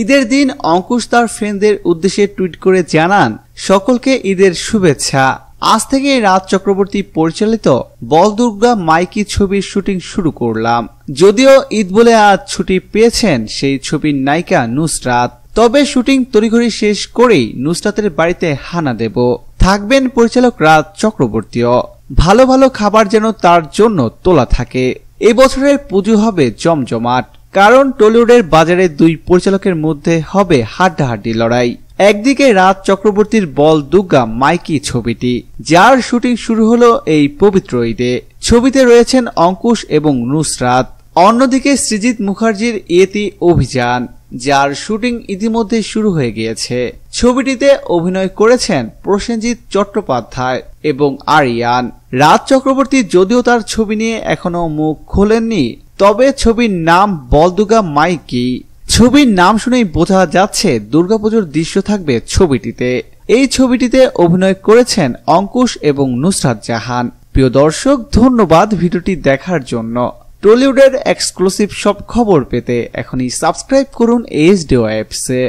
ঈদের দিন অঙ্কুশ তার ফ্রেন্ডদের উদ্দেশ্যে টুইট করে জানান, সকলকে ঈদের শুভেচ্ছা। আজ থেকে রাজ চক্রবর্তী পরিচালিত বল দুর্গা মাইকি ছবির শুটিং শুরু করলাম। যদিও ঈদ বলে আজ ছুটি পেয়েছেন সেই ছবির নায়িকা নুসরাত। তবে শুটিং তড়িঘড়ি শেষ করেই নুসরাতের বাড়িতে হানা দেব। থাকবেন পরিচালক রাজ চক্রবর্তীও। ভালো ভালো খাবার যেন তার জন্য তোলা থাকে। এবছরের পুজো হবে জমজমাট। কারণ টলিউডের বাজারে দুই পরিচালকের মধ্যে হবে হাড্ডাহাড্ডি লড়াই। একদিকে রাজ চক্রবর্তীর বল দুর্গা মাইকি ছবিটি, যার শুটিং শুরু হলো এই পবিত্র ঈদে। ছবিতে রয়েছেন অঙ্কুশ এবং নুসরাত। অন্যদিকে সৃজিত মুখার্জির ইয়েতি অভিযান, যার শুটিং ইতিমধ্যে শুরু হয়ে গিয়েছে। ছবিটিতে অভিনয় করেছেন প্রসেনজিৎ চট্টোপাধ্যায় এবং আরিয়ান। রাজ চক্রবর্তী যদিও তার ছবি নিয়ে এখনও মুখ খোলেননি তবে ছবির নাম বলদুগা মাইকি ছবির নাম শুনেই বোঝা যাচ্ছে দুর্গাপুজোর দৃশ্য থাকবে ছবিটিতে। এই ছবিটিতে অভিনয় করেছেন অঙ্কুশ এবং নুসরাত জাহান। প্রিয় দর্শক, ধন্যবাদ ভিডিওটি দেখার জন্য। টলিউডের এক্সক্লুসিভ সব খবর পেতে এখনই সাবস্ক্রাইব করুন এইচ ডি ওয়েবসে